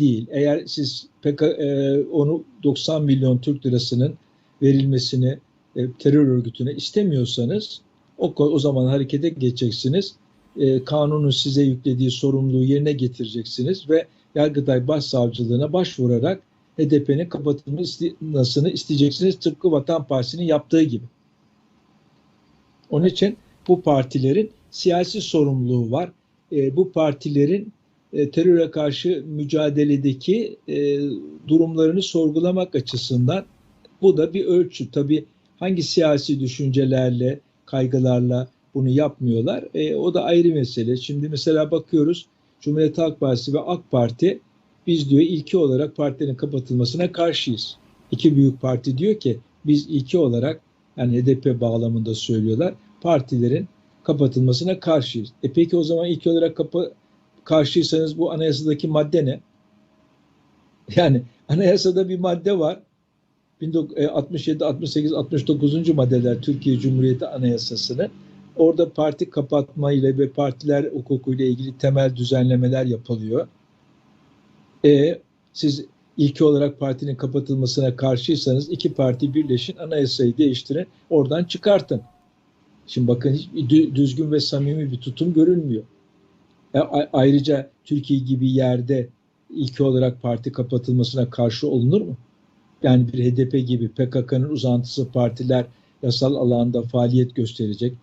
değil. Eğer siz PK, e, onu 90 milyon Türk lirasının verilmesini e, terör örgütüne istemiyorsanız o, o zaman harekete geçeceksiniz. E, kanunun size yüklediği sorumluluğu yerine getireceksiniz ve Yargıtay Başsavcılığına başvurarak HDP'nin kapatılmasını isteyeceksiniz tıpkı Vatan Partisi'nin yaptığı gibi. Onun için bu partilerin siyasi sorumluluğu var. E, bu partilerin e, teröre karşı mücadeledeki e, durumlarını sorgulamak açısından bu da bir ölçü. Tabii hangi siyasi düşüncelerle, kaygılarla bunu yapmıyorlar. E, o da ayrı mesele. Şimdi mesela bakıyoruz Cumhuriyet Halk Partisi ve AK Parti biz diyor ilki olarak partilerin kapatılmasına karşıyız. İki büyük parti diyor ki biz ilki olarak yani HDP bağlamında söylüyorlar partilerin kapatılmasına karşıyız. E peki o zaman ilk olarak kapa karşıysanız bu anayasadaki madde ne? Yani anayasada bir madde var. 67, 68, 69. maddeler Türkiye Cumhuriyeti Anayasası'nı. Orada parti kapatma ile ve partiler hukukuyla ilgili temel düzenlemeler yapılıyor. E, siz ilki olarak partinin kapatılmasına karşıysanız iki parti birleşin, anayasayı değiştirin, oradan çıkartın. Şimdi bakın hiç dü- düzgün ve samimi bir tutum görünmüyor. E, ayrıca Türkiye gibi yerde ilki olarak parti kapatılmasına karşı olunur mu? Yani bir HDP gibi PKK'nın uzantısı partiler yasal alanda faaliyet gösterecek,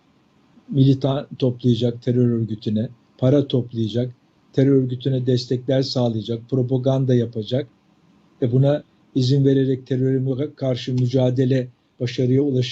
militan toplayacak terör örgütüne, para toplayacak, terör örgütüne destekler sağlayacak, propaganda yapacak ve buna izin vererek teröre karşı mücadele başarıya ulaşacak.